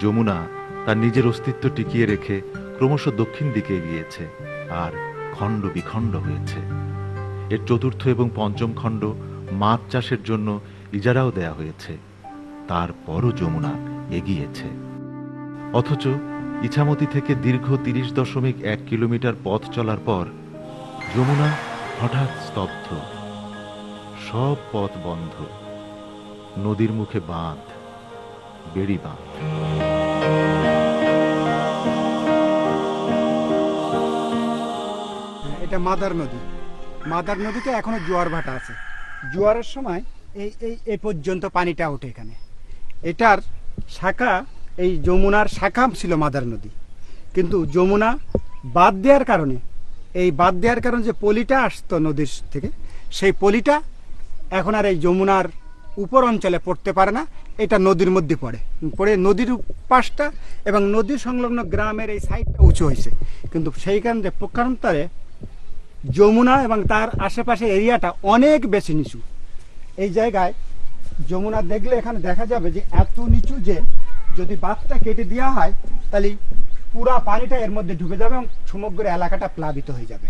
যমুনা তার নিজের অস্তিত্ব টিকিয়ে রেখে ক্রমশ দক্ষিণ দিকে এগিয়েছে আর খণ্ড বিখণ্ড হয়েছে। এর চতুর্থ এবং পঞ্চম খণ্ড মাছ চাষের জন্য ইজারাও দেয়া হয়েছে। তারপরও যমুনা এগিয়েছে। অথচ ইছামতি থেকে দীর্ঘ তিরিশ দশমিক এক কিলোমিটার পথ চলার পর যমুনা হঠাৎ স্তব্ধ। সব পথ বন্ধ। নদীর মুখে বাঁধ, বেড়ি বাঁধ। এটা মাদার নদী। মাদার নদীতে এখনও জোয়ার ভাটা আছে। জোয়ারের সময় এই এই, এ পর্যন্ত পানিটা ওঠে এখানে। এটার শাখা, এই যমুনার শাখা ছিল মাদার নদী। কিন্তু যমুনা বাদ দেওয়ার কারণে, এই বাদ দেওয়ার কারণে যে পলিটা আসতো নদীর থেকে, সেই পলিটা এখন আর এই যমুনার উপর অঞ্চলে পড়তে পারে না, এটা নদীর মধ্যে পড়ে। পড়ে নদীর পাশটা এবং নদীর সংলগ্ন গ্রামের এই সাইডটা উঁচু হয়েছে। কিন্তু সেইখান যে পক্ষান্তরে যমুনা এবং তার আশেপাশে এরিয়াটা অনেক বেশি নিচু। এই জায়গায় যমুনা দেখলে এখানে দেখা যাবে যে এত নিচু যে যদি বাঁধটা কেটে দেওয়া হয়, তাহলে পুরা পানিটা এর মধ্যে ঢুকে যাবে এবং সমগ্র এলাকাটা প্লাবিত হয়ে যাবে।